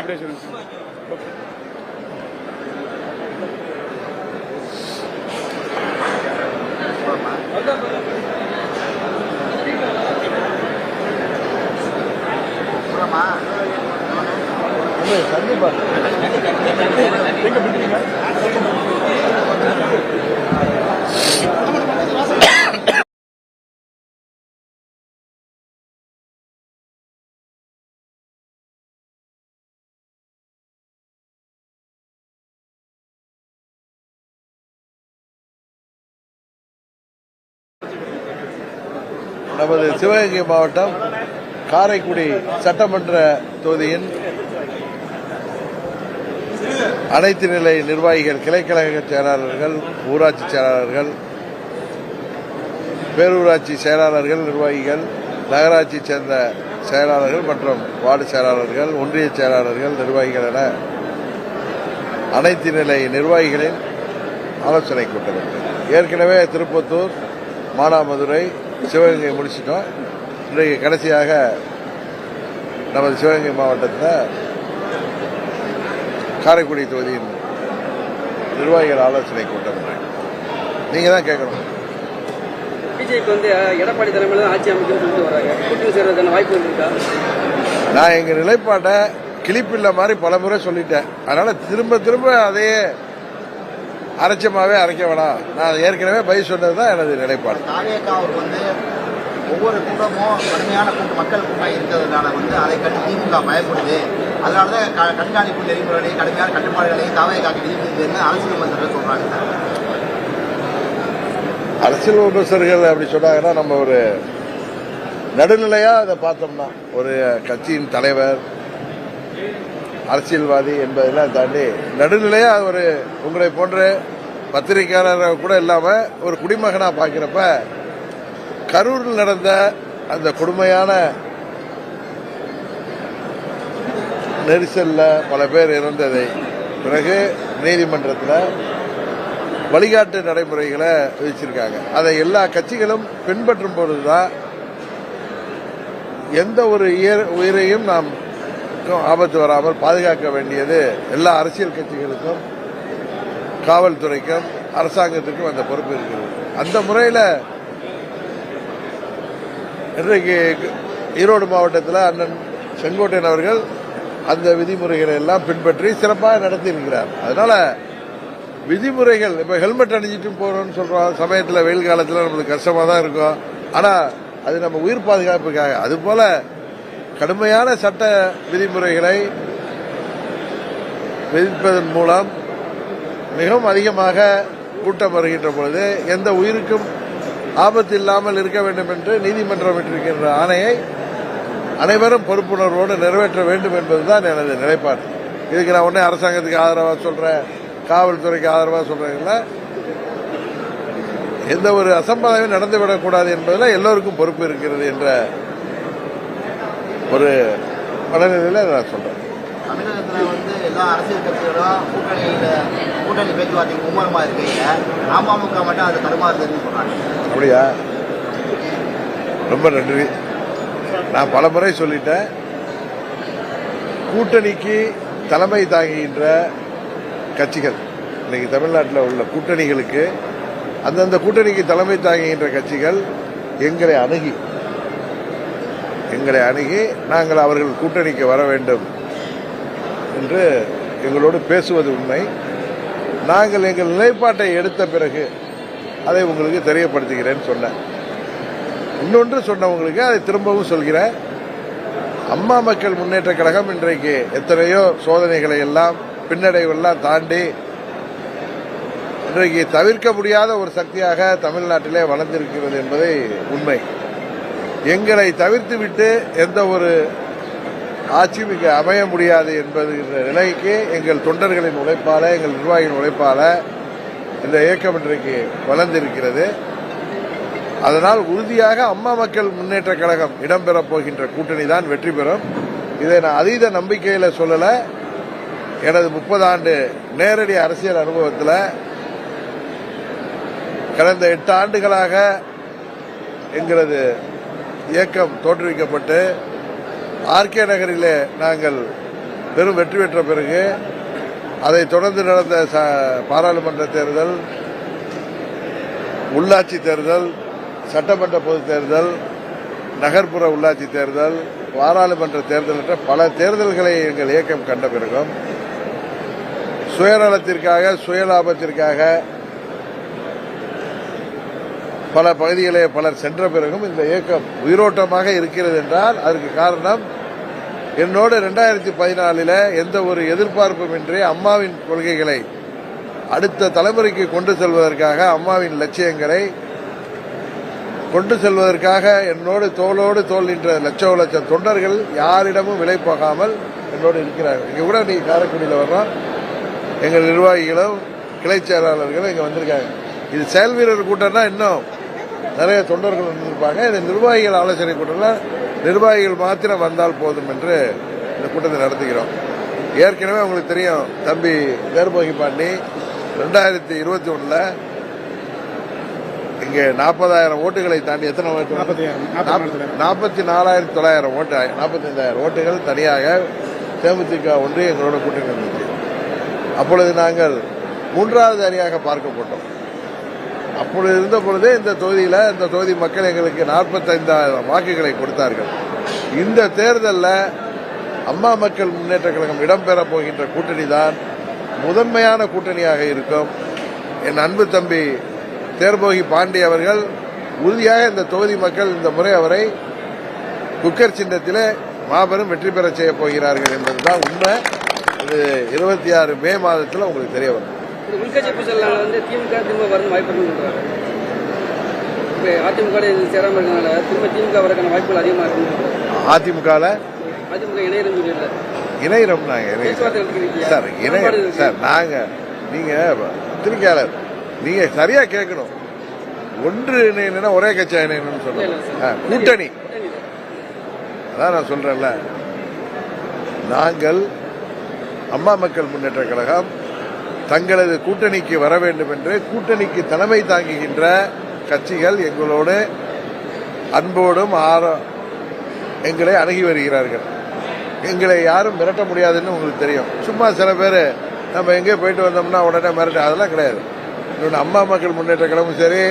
அப்படியே சொல்லுங்க. நமது சிவகங்கை மாவட்டம் காரைக்குடி சட்டமன்ற தொகுதியின் அனைத்து நிலை நிர்வாகிகள் கிளைக்கழக செயலாளர்கள் ஊராட்சி செயலாளர்கள் பேரூராட்சி செயலாளர்கள் நிர்வாகிகள் நகராட்சி சேர்ந்த செயலாளர்கள் மற்றும் வார்டு செயலாளர்கள் ஒன்றிய செயலாளர்கள் நிர்வாகிகள் என அனைத்து நிலை நிர்வாகிகளின் ஆலோசனை கூட்டம் ஏற்கனவே திருப்பத்தூர் மானாமதுரை சிவகங்கை முடிச்சிட்டோம். இன்றைக்கு கடைசியாக நமது சிவகங்கை மாவட்டத்தில் காரைக்குடி தொகுதியின் நிர்வாகிகள் ஆலோசனை கூட்டம் நீங்கள் தான் கேட்கணும். பிஜேபி வந்து எடப்பாடி தலைமையில் ஆட்சி அமைக்கணும்னு சொல்லிட்டு வராங்க. கூட்டணி சேர்றதுக்கான வாய்ப்பு இருக்கா நான் எங்கள் நிலைப்பாட்டை கிளிப்பில்ல மாதிரி பல முறை சொல்லிட்டேன். அதனால திரும்ப திரும்ப அதையே அரைச்சமாவே அரைக்க வேணாம். நான் ஏற்கனவே பதில் சொன்னது தான் எனது நிலைப்பாடு. தாவேக்கா அவர் வந்து ஒவ்வொரு கூட்டமும் கடுமையான கூட்டம் மக்கள் கூட்டம் இருக்கிறதுனால வந்து அதை கண்டு திமுக பயப்படுது. அதனால தான் கண்காணிப்பு நெறிமுறைகளையும் கடுமையான கட்டுப்பாடுகளையும் தாவேக்கா விதிக்குதுன்னு அரசியல் விமர்சகர்கள் சொல்றாங்க. அரசியல் விமர்சகர்கள் அப்படி சொன்னாங்கன்னா நம்ம ஒரு நடுநிலையா அதை பார்த்தோம்னா ஒரு கட்சியின் தலைவர் அரசியல்வாதி என்பதெல்லாம் தாண்டி நடுநிலையா ஒரு உங்களை போன்ற பத்திரிகையாளர் கூட இல்லாம ஒரு குடிமகனா பார்க்குறப்ப கரூரில் நடந்த அந்த கொடுமையான நெரிசல்ல பல பேர் இறந்ததை பிறகு நீதிமன்றத்தில் வழிகாட்டு நடைமுறைகளை விதிச்சிருக்காங்க. அதை எல்லா கட்சிகளும் பின்பற்றும் பொழுதுதான் எந்த ஒரு இயர் உயிரையும் நாம் ஆபத்து வராமல் பாதுகாக்க வேண்டியது எல்லா அரசியல் கட்சிகளுக்கும் காவல்துறைக்கும் அரசாங்கத்துக்கும் அந்த பொறுப்பு இருக்கிறது. அந்த முறையில் இன்றைக்கு ஈரோடு மாவட்டத்தில் அண்ணன் செங்கோட்டையன் அவர்கள் அந்த விதிமுறைகளை எல்லாம் பின்பற்றி சிறப்பாக நடத்தியிருக்கிறார் அதனால விதிமுறைகள் இப்போ ஹெல்மெட் அணிஞ்சிட்டு போகிறோம்னு சொல்கிறோம் சமயத்தில் வெயில் காலத்தில் நம்மளுக்கு கஷ்டமாக தான் இருக்கும். ஆனால் அது நம்ம உயிர் பாதுகாப்புக்காக. அது போல் கடுமையான சட்ட விதிமுறைகளை விதிப்பதன் மூலம் மிகவும் அதிகமாக கூட்டம் வருகின்ற பொழுது எந்த உயிருக்கும் ஆபத்து இல்லாமல் இருக்க வேண்டும் என்று நீதிமன்றம் விட்டிருக்கின்ற ஆணையை அனைவரும் பொறுப்புணர்வோடு நிறைவேற்ற வேண்டும் என்பதுதான் எனது நிலைப்பாடு. இதுக்கு நான் உடனே அரசாங்கத்துக்கு ஆதரவாக சொல்கிறேன் காவல்துறைக்கு ஆதரவாக சொல்கிறேன் எந்த ஒரு அசம்பாதமும் நடந்துவிடக்கூடாது என்பதில் எல்லோருக்கும் பொறுப்பு இருக்கிறது என்ற ஒரு மனநிலையில் நான் சொல்றேன். தமிழகத்தில் வந்து எல்லா அரசியல் கட்சிகளும் கூட்டணியில் கூட்டணி பேச்சுவார்த்தைக்கு மும்மரமாக இருக்கீங்க. அமமுக மட்டும் அது தடுமாறுதுன்னு சொல்றாங்க. அப்படியா? ரொம்ப நன்றி. நான் பல முறை சொல்லிட்டேன். கூட்டணிக்கு தலைமை தாங்குகின்ற கட்சிகள் இன்னைக்கு தமிழ்நாட்டில் உள்ள கூட்டணிகளுக்கு அந்தந்த கூட்டணிக்கு தலைமை தாங்குகின்ற கட்சிகள் எங்களை அணுகி எங்களை அணுகி நாங்கள் அவர்கள் கூட்டணிக்கு வர வேண்டும் என்று எங்களோடு பேசுவது உண்மை. நாங்கள் எங்கள் நிலைப்பாட்டை எடுத்த பிறகு அதை உங்களுக்கு தெரியப்படுத்துகிறேன்னு சொன்னேன். இன்னொன்று சொன்னவங்களுக்கு அதை திரும்பவும் சொல்கிறேன். அம்மா மக்கள் முன்னேற்ற கழகம் இன்றைக்கு எத்தனையோ சோதனைகளை எல்லாம் பின்னடைவெல்லாம் தாண்டி இன்றைக்கு தவிர்க்க முடியாத ஒரு சக்தியாக தமிழ்நாட்டிலே வளர்ந்திருக்கிறது என்பதை உண்மை. எங்களை தவிர்த்து விட்டு எந்த ஒரு ஆட்சியும் இங்கே அமைய முடியாது என்பது நிலைக்கு எங்கள் தொண்டர்களின் உழைப்பால எங்கள் நிர்வாகியின் உழைப்பால இந்த இயக்கம் இன்றைக்கு வளர்ந்திருக்கிறது. அதனால் உறுதியாக அம்மா மக்கள் முன்னேற்ற கழகம் இடம்பெறப் போகின்ற கூட்டணி தான் வெற்றி பெறும். இதை நான் அதீத நம்பிக்கையில் சொல்லலை. எனது முப்பது ஆண்டு நேரடி அரசியல் அனுபவத்தில் கடந்த எட்டு ஆண்டுகளாக எங்களது இயக்கம் தோற்றுவிக்கப்பட்டு ஆர்கே நகரிலே நாங்கள் பெரும் வெற்றி பெற்ற பிறகு அதை தொடர்ந்து நடந்த ச- பாராளுமன்ற தேர்தல் உள்ளாட்சி தேர்தல் சட்டமன்ற பொதுத் தேர்தல் நகர்ப்புற உள்ளாட்சி தேர்தல் பாராளுமன்ற தேர்தல் என்ற பல தேர்தல்களை எங்கள் இயக்கம் கண்ட பிறகும் சுயநலத்திற்காக சுயலாபத்திற்காக பல பகுதிகளே பலர் சென்ற பிறகும் இந்த இயக்கம் உயிரோட்டமாக இருக்கிறது என்றால் அதற்கு காரணம் என்னோடு ரெண்டாயிரத்தி பதினாலில் எந்த ஒரு எதிர்பார்ப்புமின்றி அம்மாவின் கொள்கைகளை அடுத்த தலைமுறைக்கு கொண்டு செல்வதற்காக அம்மாவின் லட்சியங்களை கொண்டு செல்வதற்காக என்னோடு தோளோடு தோல் நின்ற லட்சோ லட்சம் தொண்டர்கள் யாரிடமும் விலை போகாமல் என்னோடு இருக்கிறார்கள். இங்கே கூட நீங்கள் காரைக்குடியில் வர்றோம். எங்கள் நிர்வாகிகளும் கிளை செயலாளர்களும் இங்கே வந்திருக்காங்க. இது செயல் வீரர் கூட்டம்னா இன்னும் நிறைய தொண்டர்கள் வந்திருப்பாங்க இது நிர்வாகிகள் ஆலோசனை கூட்டம்ல நிர்வாகிகள் மாத்திரம் வந்தால் போதும் என்று இந்த கூட்டத்தை நடத்துகிறோம். ஏற்கனவே உங்களுக்கு தெரியும் தம்பி தேர்போகி பாண்டி ரெண்டாயிரத்தி இருபத்தி ஒண்ணுல இங்க நாற்பதாயிரம் ஓட்டுகளை தாண்டி எத்தனை ஓட்டு நாற்பத்தி நாலாயிரத்தி தொள்ளாயிரம் ஓட்டு நாற்பத்தைந்தாயிரம் ஓட்டுகள் தனியாக தேமுதிக ஒன்று எங்களோட கூட்டணி இருந்துச்சு. அப்பொழுது நாங்கள் மூன்றாவது அணியாக பார்க்கப்பட்டோம். அப்பொழுது இருந்த பொழுதே இந்த தொகுதியில் இந்த தொகுதி மக்கள் எங்களுக்கு நாற்பத்தைந்தாயிரம் வாக்குகளை கொடுத்தார்கள். இந்த தேர்தலில் அம்மா மக்கள் முன்னேற்ற கழகம் இடம்பெறப் போகின்ற கூட்டணி தான் முதன்மையான கூட்டணியாக இருக்கும். என் அன்பு தம்பி தேர்போகி பாண்டி அவர்கள் உறுதியாக இந்த தொகுதி மக்கள் இந்த முறை அவரை குக்கர் சின்னத்திலே மாபெரும் வெற்றி பெற செய்ய போகிறார்கள் என்பதுதான் உண்மை. இது இருபத்தி ஆறு மே மாதத்தில் உங்களுக்கு தெரிய வரும். உள்கட்சி பூசல்னால வந்து திமுக திரும்ப வரணும் வாய்ப்பு இருக்குன்றாங்க. இப்போ அதிமுக இது சேராம இருக்கனால திரும்ப திமுக வரக்கான வாய்ப்புகள் அதிகமாக இருக்குன்னு அதிமுகவில் அதிமுக இணையரும் சொல்லிடல இணையிறோம் நாங்க இணையிறோம். பேச்சுவார்த்தை இருக்கிறீங்க சார் இணைய சார் நாங்க நீங்க பத்திரிகையாளர் நீங்க சரியா கேட்கணும். ஒன்று இணையணும்னா ஒரே கட்சியா இணையணும்னு சொல்லணும். கூட்டணி. அதான் நான் சொல்றேன்ல. நாங்கள் அம்மா மக்கள் முன்னேற்ற கழகம் தங்களது கூட்டணிக்கு வர வேண்டும் என்று கூட்டணிக்கு தலைமை தாங்குகின்ற கட்சிகள் எங்களோடு அன்போடும் ஆர எங்களை அணுகி வருகிறார்கள். எங்களை யாரும் மிரட்ட முடியாதுன்னு உங்களுக்கு தெரியும். சும்மா சில பேர் நம்ம எங்கேயோ போயிட்டு வந்தோம்னா உடனே மிரட்ட அதெல்லாம் கிடையாது. இன்னொன்று அம்மா மக்கள் முன்னேற்ற கழகமும் சரி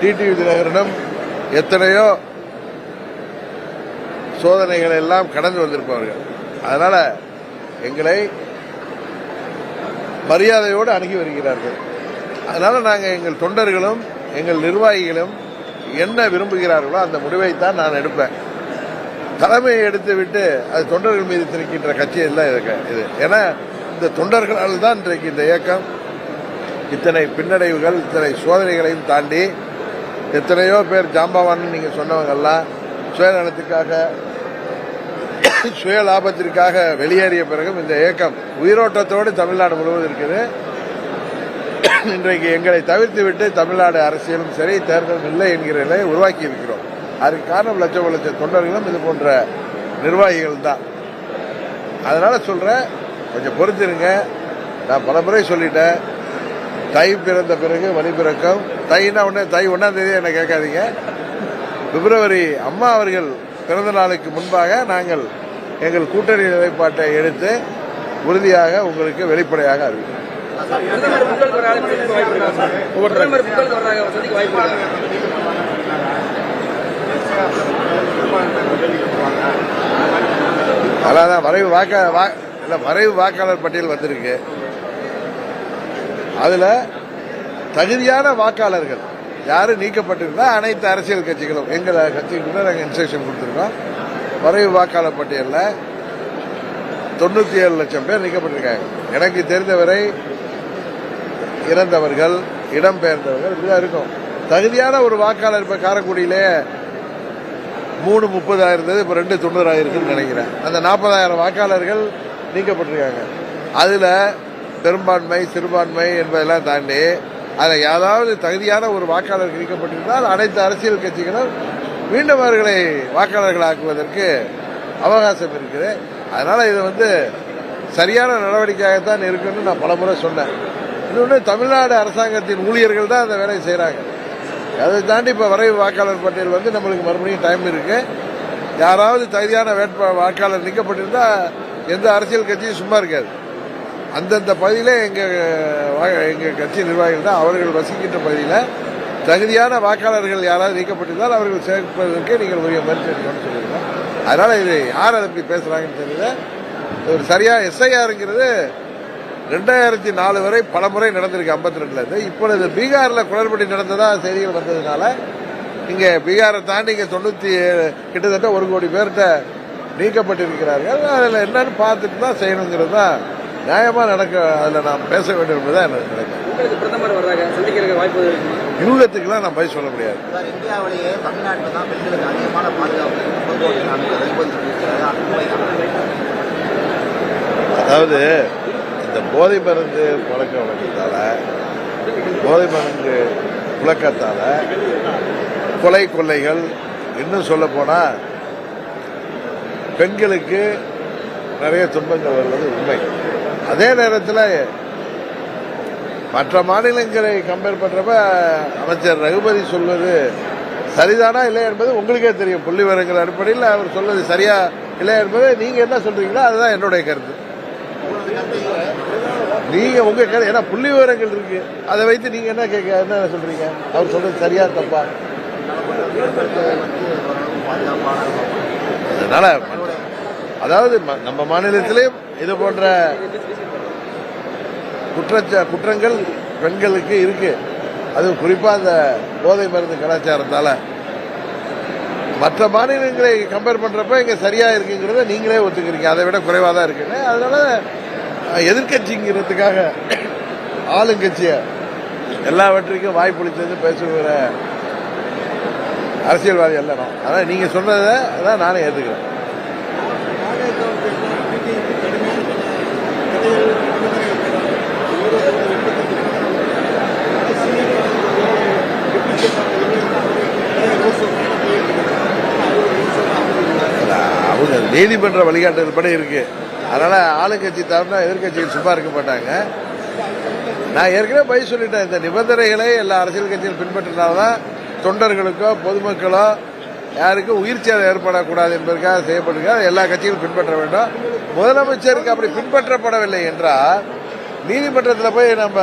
டிடிவி விஜயநகரனும் எத்தனையோ சோதனைகளை எல்லாம் கடந்து வந்திருப்பவர்கள். அதனால் எங்களை மரியாதையோடு அணுகி வருகிறார்கள். அதனால் நாங்கள் எங்கள் தொண்டர்களும் எங்கள் நிர்வாகிகளும் என்ன விரும்புகிறார்களோ அந்த முடிவைத்தான் நான் எடுப்பேன். தலைமையை எடுத்து விட்டு அது தொண்டர்கள் மீது திணிக்கின்ற கட்சி இல்லை இருக்கு இது. ஏன்னா இந்த தொண்டர்களால் தான் இன்றைக்கு இந்த இயக்கம். இத்தனை பின்னடைவுகள் இத்தனை சோதனைகளையும் தாண்டி எத்தனையோ பேர் ஜாம்பவான்னு நீங்கள் சொன்னவங்கெல்லாம் சுயநலத்துக்காக சுய லாபத்திற்காக வெளியேறிய பிறகும் இந்த இயக்கம் உயிரோட்டத்தோடு தமிழ்நாடு முழுவதும் இருக்குது. இன்றைக்கு எங்களை தவிர்த்து விட்டு தமிழ்நாடு அரசியலும் சரி தேர்தலும் இல்லை என்கிற நிலையை உருவாக்கி இருக்கிறோம் அதுக்கு காரணம் லட்சம் லட்ச தொண்டர்களும் இது போன்ற நிர்வாகிகள் தான். அதனால சொல்றேன் கொஞ்சம் பொறுத்திருங்க. நான் பல முறை சொல்லிட்டேன் தை பிறந்த பிறகு வழி பிறக்கும். தைனா உடனே தை ஒன்னாம் தேதி என்ன கேட்காதீங்க. பிப்ரவரி அம்மா அவர்கள் பிறந்த நாளுக்கு முன்பாக நாங்கள் எங்கள் கூட்டணி நிலைப்பாட்டை எடுத்து உறுதியாக உங்களுக்கு வெளிப்படையாக அறிவிக்கும் அதான் வரைவு வாக்க வா- இல்ல, வரைவு வாக்காளர் பட்டியல் வந்திருக்கு. அதுல தகுதியான வாக்காளர்கள் யாரு நீக்கப்பட்டிருந்தா அனைத்து அரசியல் கட்சிகளும் எங்கள் கட்சிக்கு கூட நாங்கள் இன்ஸ்ட்ரக்ஷன் கொடுத்துருக்கோம். வரைவு வாக்காளர் பட்டியலில் தொண்ணூத்தி ஏழு லட்சம் பேர் நீக்கப்பட்டிருக்காங்க. எனக்கு தெரிந்தவரை இறந்தவர்கள் இடம்பெயர்ந்தவர்கள் இப்படிதான் இருக்கும். தகுதியான ஒரு வாக்காளர் இப்ப காரைக்குடியிலே மூணு முப்பதாயிரம் இருந்தது இப்போ ரெண்டு தொண்ணூறாயிரத்துன்னு நினைக்கிறேன். அந்த நாற்பதாயிரம் வாக்காளர்கள் நீக்கப்பட்டிருக்காங்க. அதில் பெரும்பான்மை சிறுபான்மை என்பதெல்லாம் தாண்டி அதில் ஏதாவது தகுதியான ஒரு வாக்காளர் நீக்கப்பட்டிருந்தால் அனைத்து அரசியல் கட்சிகளும் மீண்டும் அவர்களை வாக்காளர்களாக்குவதற்கு அவகாசம் இருக்குது அதனால் இது வந்து சரியான நடவடிக்கையாகத்தான் இருக்குன்னு நான் பலமுறை சொன்னேன். இன்னொன்று தமிழ்நாடு அரசாங்கத்தின் ஊழியர்கள் தான் அந்த வேலையை செய்கிறாங்க அதை தாண்டி இப்போ வரைவு வாக்காளர் பட்டியல் வந்து நம்மளுக்கு மறுபடியும் டைம் இருக்குது யாராவது தகுதியான வேட்பா வாக்காளர் நிற்கப்பட்டிருந்தால் எந்த அரசியல் கட்சியும் சும்மா இருக்காது. அந்தந்த பகுதியில் எங்கள் எங்கள் கட்சி நிர்வாகிகள் தான் அவர்கள் வசிக்கின்ற பகுதியில் தகுதியான வாக்காளர்கள் யாராவது நீக்கப்பட்டிருந்தால் அவர்கள் சேர்ப்பதற்கு நீங்கள் உரிய முயற்சி எடுக்கணும்னு சொல்லியிருக்கோம். அதனால் இது யார் அதை இப்படி பேசுகிறாங்கன்னு தெரியல. ஒரு சரியாக எஸ்ஐஆருங்கிறது ரெண்டாயிரத்தி நாலு வரை பல முறை நடந்திருக்கு ஐம்பத்தி ரெண்டுல இருந்து. இப்பொழுது பீகாரில் குளறுபடி நடந்ததா செய்திகள் வந்ததுனால இங்கே பீகாரை தாண்டி இங்கே தொண்ணூற்றி ஏழு கிட்டத்தட்ட ஒரு கோடி பேர்கிட்ட நீக்கப்பட்டிருக்கிறார்கள். அதில் என்னன்னு பார்த்துட்டு தான் செய்யணுங்கிறது தான் நியாயமாக நடக்க அதில் நாம் பேச வேண்டும் என்பதுதான் எனக்கு நினைக்கிறேன் பிரதமர் வர்றாங்க சந்திக்கிறதுக்கு வாய்ப்பு யூகத்துக்குலாம் நான் பதில் சொல்ல முடியாது. இந்தியாவிலேயே தமிழ்நாட்டில் தான் பெண்களுக்கு அதிகமான பாதுகாப்பு அதாவது இந்த போதை மருந்து பழக்க வழக்கத்தால போதை மருந்து புழக்கத்தால கொலை கொள்ளைகள் இன்னும் சொல்ல போனா பெண்களுக்கு நிறைய துன்பங்கள் வருவது உண்மை. அதே நேரத்தில் மற்ற மாநிலங்களை கம்பேர் பண்றப்ப அமைச்சர் ரகுபதி சொல்வது சரிதானா இல்லை என்பது உங்களுக்கே தெரியும். புள்ளி விவரங்கள் அடிப்படையில் அவர் சொல்வது சரியா இல்லை என்பது நீங்க என்ன சொல்றீங்களோ அதுதான் என்னுடைய கருத்து. நீங்க உங்க கருத்து ஏன்னா புள்ளி விவரங்கள் இருக்கு. அதை வைத்து நீங்க என்ன கேட்க என்ன சொல்றீங்க? அவர் சொல்றது சரியா தப்பா? அதனால அதாவது நம்ம மாநிலத்திலேயும் இது போன்ற குற்றச்சா குற்றங்கள் பெண்களுக்கு இருக்கு. அது குறிப்பாக அந்த போதை மருந்து கலாச்சாரத்தால். மற்ற மாநிலங்களை கம்பேர் பண்ணுறப்ப இங்கே சரியாக இருக்குங்கிறத நீங்களே ஒத்துக்கிறீங்க. அதை விட குறைவாக தான் இருக்குன்னு அதனால எதிர்கட்சிங்கிறதுக்காக எதிர்க்கட்சிங்கிறதுக்காக ஆளுங்கட்சிய எல்லாவற்றுக்கும் வாய்ப்பளித்தது பேசுகிற அரசியல்வாதி அல்ல நான். அதான் நீங்கள் சொன்னதை தான் நானே ஏற்றுக்கிறேன் அவங்க நீதிமன்ற வழிகாட்டுதல்படி இருக்கு. அதனால ஆளுங்கட்சி தவிர எதிர்கட்சிகள் சும்மா இருக்க மாட்டாங்க. நான் ஏற்கனவே பதில் சொல்லிட்டேன் இந்த நிபந்தனைகளை எல்லா அரசியல் கட்சிகள் பின்பற்றினால்தான் தொண்டர்களுக்கோ பொதுமக்களோ யாருக்கும் உயிர் சேதம் ஏற்படக்கூடாது என்பதற்காக செய்யப்படுகிறது எல்லா கட்சிகளும் பின்பற்ற வேண்டும். முதலமைச்சருக்கு அப்படி பின்பற்றப்படவில்லை என்றால் நீதிமன்றத்தில் போய் நம்ம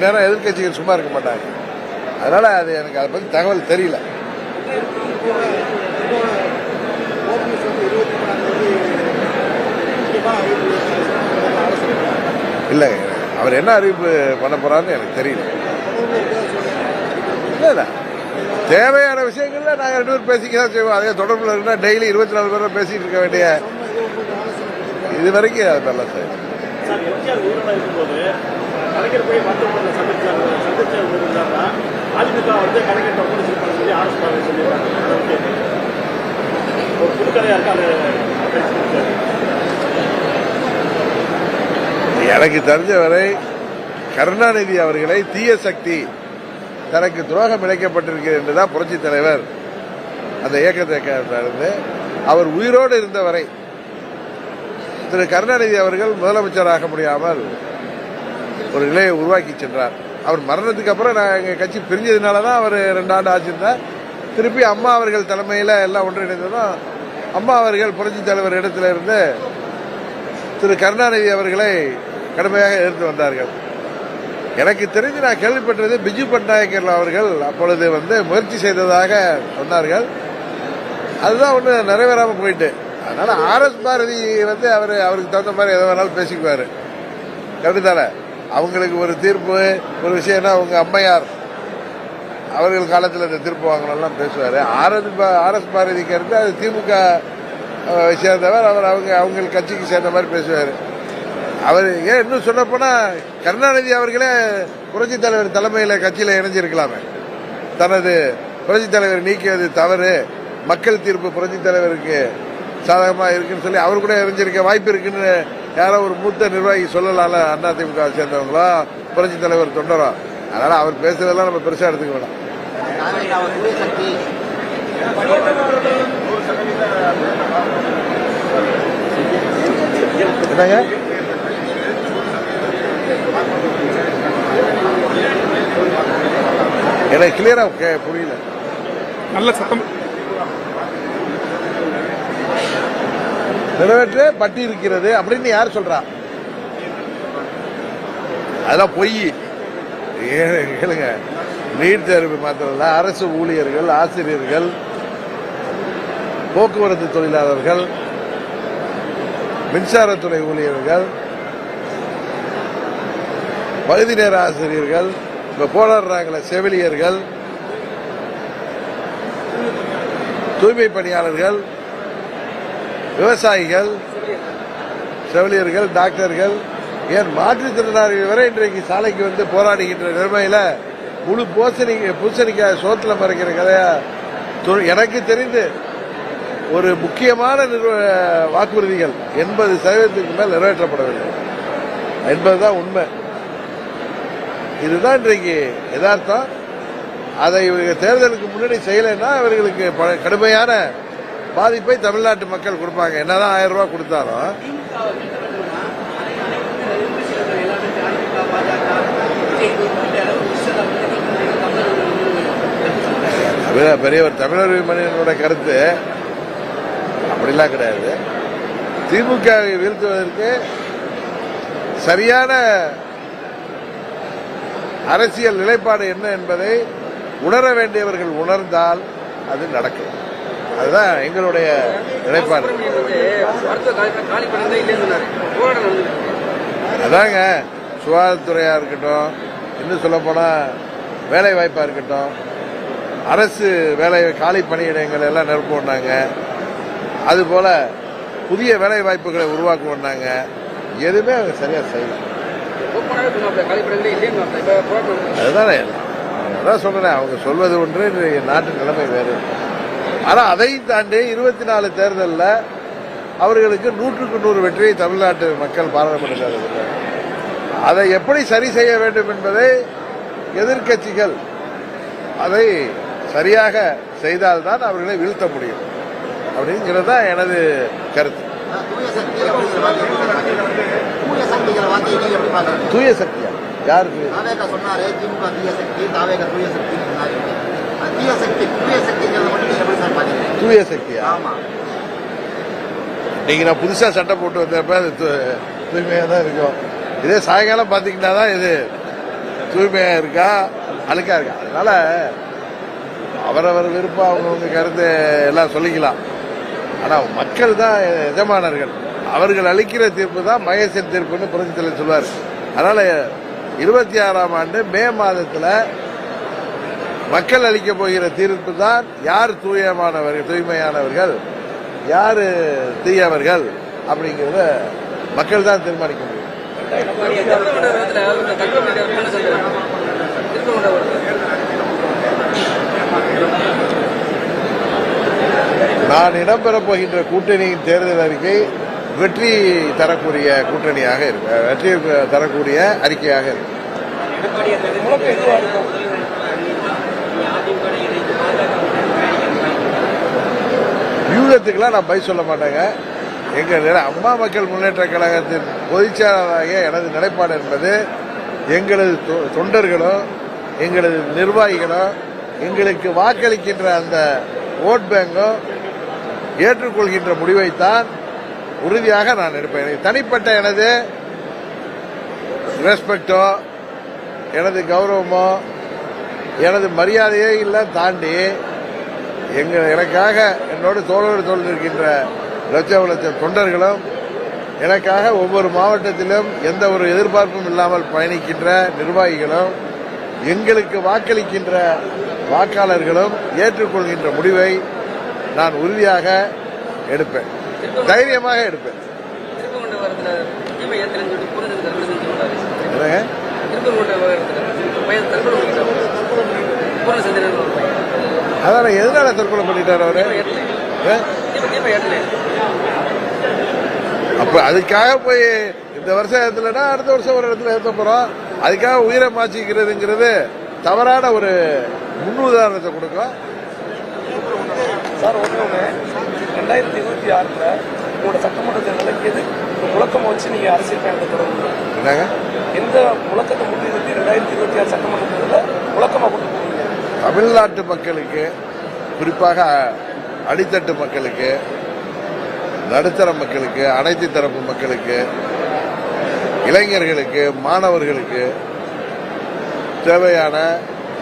நேரம் எதிர்க்கட்சிகள் சும்மா இருக்க மாட்டாங்க. அதனால அது எனக்கு அதை பற்றி தகவல் தெரியல. இல்லை அவர் என்ன அறிவிப்பு பண்ண போறாருன்னு எனக்கு தெரியல. இல்லை இல்லை. தேவையான விஷயங்கள்ல நாங்கள் ரெண்டு பேரும் பேசிக்க தான் செய்வோம். அதே தொடர்பில் இருந்தால் டெய்லி இருபத்தி நாலு பேரும் பேசிட்டு இருக்க வேண்டிய இது வரைக்கும் அது நல்லா சார். கலைஞர் போய் மருத்துவமனை சந்திச்சார் சந்திச்சார் அதிமுக வந்து கலைஞர் ஒப்படை சொல்லி ஆர்எஸ் பாரதி சொல்லியிருக்காங்க. ஒரு புதுக்கதையா இருக்கு? அதை எனக்கு தெரிஞ்ச வரை கருணாநிதி அவர்களை தீய சக்தி தனக்கு துரோகம் இழைக்கப்பட்டிருக்கிறது என்றுதான் புரட்சி தலைவர் அந்த இயக்கத்தை அவர் உயிரோடு இருந்தவரை திரு கருணாநிதி அவர்கள் முதலமைச்சராக முடியாமல் ஒரு நிலையை உருவாக்கி சென்றார். அவர் மரணத்துக்கு அப்புறம் நான் எங்கள் கட்சி பிரிஞ்சதுனால தான் அவர் ரெண்டு ஆண்டு ஆச்சிருந்தார் திருப்பி அம்மா அவர்கள் தலைமையில் எல்லாம் ஒன்றிணைந்ததும் அம்மா அவர்கள் புரட்சி தலைவர் இடத்துல இருந்து திரு கருணாநிதி அவர்களை கடுமையாக எதிர்த்து வந்தார்கள். எனக்கு தெரிஞ்சு நான் கேள்விப்பட்டது பிஜு பட்நாயக்கர் அவர்கள் அப்பொழுது வந்து முயற்சி செய்ததாக சொன்னார்கள். அதுதான் ஒன்று நிறைவேறாமல் போயிட்டு. அதனால் ஆர் எஸ் பாரதி வந்து அவர் அவருக்கு தகுந்த மாதிரி எதை வேணாலும் பேசிக்குவார். கருத்தால அவங்களுக்கு ஒரு தீர்ப்பு ஒரு விஷயம்னா அவங்க அம்மையார் அவர்கள் காலத்தில் இந்த தீர்ப்பு வாங்கலாம் பேசுவார். ஆர்எஸ் ஆர்எஸ் பாரதிக்கு இருந்து அது திமுக சேர்ந்தவர். அவர் அவங்க அவங்க கட்சிக்கு சேர்ந்த மாதிரி பேசுவார். அவர் ஏன் இன்னும் சொல்லப்போனால் கருணாநிதி அவர்களே புரட்சி தலைவர் தலைமையில் கட்சியில் இணைஞ்சிருக்கலாமே. தனது புரட்சி தலைவர் நீக்கியது தவறு. மக்கள் தீர்ப்பு புரட்சி தலைவருக்கு சாதகமாக இருக்குன்னு சொல்லி அவர் கூட இணைஞ்சிருக்க வாய்ப்பு இருக்குன்னு யாரோ ஒரு மூத்த நிர்வாகி சொல்லலாம்ல அண்ணா திமுக சேர்ந்தவங்களோ? புரட்சி தலைவர் தொண்டரோ? அதனால அவர் பேசுறதெல்லாம் நம்ம பெருசா எடுத்துக்க வேண்டாம் என்னங்க? எனக்கு கிளியரா புரியல. நல்ல சத்தம். நிறைவேற்ற பட்டி இருக்கிறது அப்படின்னு யார் சொல்றா? அதெல்லாம் பொய். கேளுங்க. நீட் தேர்வு மாத்திரமல்ல அரசு ஊழியர்கள் ஆசிரியர்கள் போக்குவரத்து தொழிலாளர்கள் மின்சாரத்துறை ஊழியர்கள் பகுதி நேர ஆசிரியர்கள் இப்ப போராடுறாங்களே செவிலியர்கள் தூய்மை பணியாளர்கள் விவசாயிகள் செவிலியர்கள் டாக்டர்கள் ஏன் மாற்றுத்திறனாளிகள் வரை இன்றைக்கு சாலைக்கு வந்து போராடுகின்ற நிலைமையில முழு பூசணி பூசணிக்காய் சோத்துல மறைக்கிற கதையா எனக்கு தெரிந்து ஒரு முக்கியமான நிறுவ- வாக்குறுதிகள் எண்பது சதவீதத்துக்கு மேல் நிறைவேற்றப்படவில்லை. என்பதுதான் உண்மை. இதுதான் இன்றைக்கு யதார்த்தம். அதை இவர்கள் தேர்தலுக்கு முன்னாடி செய்யலைன்னா இவர்களுக்கு ப- கடுமையான பாதிப்பை தமிழ்நாட்டு மக்கள் கொடுப்பாங்க. என்னதான் ஆயிரம் ரூபாய் கொடுத்தாலும் பெரியவர் தமிழர் மனிதனோட கருத்து. அப்படிலாம் கிடையாது. திமுகவை வீழ்த்துவதற்கு சரியான அரசியல் நிலைப்பாடு என்ன என்பதை உணர வேண்டியவர்கள் உணர்ந்தால் அது நடக்கும். அதுதான் எங்களுடைய நிலைப்பாடு. அதாங்க சுகாதாரத்துறையாக இருக்கட்டும் இன்னும் சொல்ல போனா வேலை வாய்ப்பாக இருக்கட்டும் அரசு வேலை காலி பணியிடங்கள் எல்லாம் நிரப்புனாங்க அதுபோல புதிய வேலை வாய்ப்புகளை உருவாக்குவோம்னாங்க. எதுவுமே அவங்க சரியாக செய்யலாம் அதுதானே அதான் சொல்றேன் அவங்க சொல்வது ஒன்று நாட்டு நிலைமை வேறு. ஆனால் அதையும் தாண்டி இருபத்தி நாலு தேர்தலில் அவர்களுக்கு நூற்றுக்கு நூறு வெற்றியை தமிழ்நாட்டு மக்கள் பாராளுமன்றத்தில் அதை எப்படி சரி செய்ய வேண்டும் என்பதை எதிர்க்கட்சிகள் அதை சரியாக செய்தால்தான் அவர்களை வீழ்த்த முடியும். அப்படிங்கிறது தான் எனது கருத்து. தூய தூய சக்தியா யாருக்கு தூய சக்தி தூய சக்திங்கிறத மட்டும் நீங்க எப்படி சார் தூய சக்தியா ஆமா. இன்னைக்கு நான் புதுசா சட்டை போட்டு வந்தப்ப அது தூ- தூய்மையா தான் இருக்கும். இதே சாயங்காலம் பாத்தீங்கன்னா தான் இது தூய்மையா இருக்கா அழுக்கா இருக்கா? அதனால அவரவர் விருப்பம் அவங்கவுங்க கருத்து எல்லாம் சொல்லிக்கலாம். ஆனா மக்கள் தான் எஜமானர்கள். அவர்கள் அளிக்கிற தீர்ப்பு தான் மகேசன் தீர்ப்புன்னு புரட்சித்தலைவர் சொல்வார். அதனால இருபத்தி ஆறாம் ஆண்டு மே மாதத்துல மக்கள் அளிக்க போகிற தீர்ப்பு தான் யார் தூயமானவர்கள் தூய்மையானவர்கள் யார் தீயவர்கள் அப்படிங்கிறத மக்கள் தான் தீர்மானிக்க முடியும். நான் இடம்பெறப் போகின்ற கூட்டணியின் தேர்தல் அறிக்கை வெற்றி தரக்கூடிய கூட்டணியாக இருக்கு. வெற்றி தரக்கூடிய அறிக்கையாக இருக்கு. யூகத்துக்கெல்லாம் நான் பை சொல்ல மாட்டேங்க. எங்கள் அம்மா மக்கள் முன்னேற்ற கழகத்தின் பொதுச்செயலாளராகிய எனது நிலைப்பாடு என்பது எங்களது தொ- தொண்டர்களும் எங்களது நிர்வாகிகளும் எங்களுக்கு வாக்களிக்கின்ற அந்த ஓட் பேங்கும் ஏற்றுக்கொள்கின்ற முடிவைத்தான் உறுதியாக நான் எடுப்பேன். எனக்கு தனிப்பட்ட எனது ரெஸ்பெக்டோ எனது கௌரவமோ எனது மரியாதையோ இல்லை தாண்டி எங்க எனக்காக என்னோடு தோழர் தோழர் இருக்கின்ற லட்சம் லட்சம் தொண்டர்களும் எனக்காக ஒவ்வொரு மாவட்டத்திலும் எந்த ஒரு எதிர்பார்ப்பும் இல்லாமல் பயணிக்கின்ற நிர்வாகிகளும் எங்களுக்கு வாக்களிக்கின்ற வாக்காளர்களும் ஏற்றுக்கொள்கின்ற முடிவை நான் உறுதியாக எடுப்பேன் தைரியமாக எடுப்பேன் என்னங்க அதான் எதனால தற்கொலை பண்ணிட்டார் அவரு? அப்ப அதுக்காக போய் இந்த வருஷம் ஏத்தலைன்னா அடுத்த வருஷம் ஒரு இடத்துல ஏத்த போறோம். அதுக்காக உயிரை மாச்சிக்கிறதுங்கிறது தவறான ஒரு முன்னுதாரணத்தை கொடுக்கும். சார் ஒன்று ஒன்று ரெண்டாயிரத்தி இருபத்தி ஆறில் உங்களோட சட்டமன்ற தேர்தலில் எது ஒரு முழக்கம் வச்சு நீங்கள் அரசியல் பயணத்தை தொடங்குங்க என்னங்க? எந்த முழக்கத்தை முன்னிறுத்தி ரெண்டாயிரத்தி இருபத்தி ஆறு சட்டமன்ற தேர்தலில் முழக்கமாக போவீங்க தமிழ்நாட்டு மக்களுக்கு குறிப்பாக அடித்தட்டு மக்களுக்கு நடுத்தர மக்களுக்கு அனைத்து தரப்பு மக்களுக்கு இளைஞர்களுக்கு மாணவர்களுக்கு தேவையான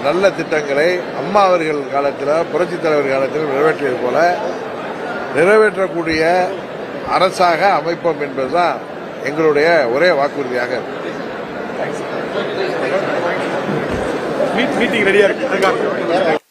நல்ல திட்டங்களை அம்மா அவர்கள் காலத்தில் புரட்சித் தலைவர் காலத்தில் நிறைவேற்றியது போல நிறைவேற்றக்கூடிய அரசாக அமைப்போம் என்பதுதான் எங்களுடைய ஒரே வாக்குறுதியாக இருக்கு. மீட்டிங் ரெடியா இருக்கு அதுக்காக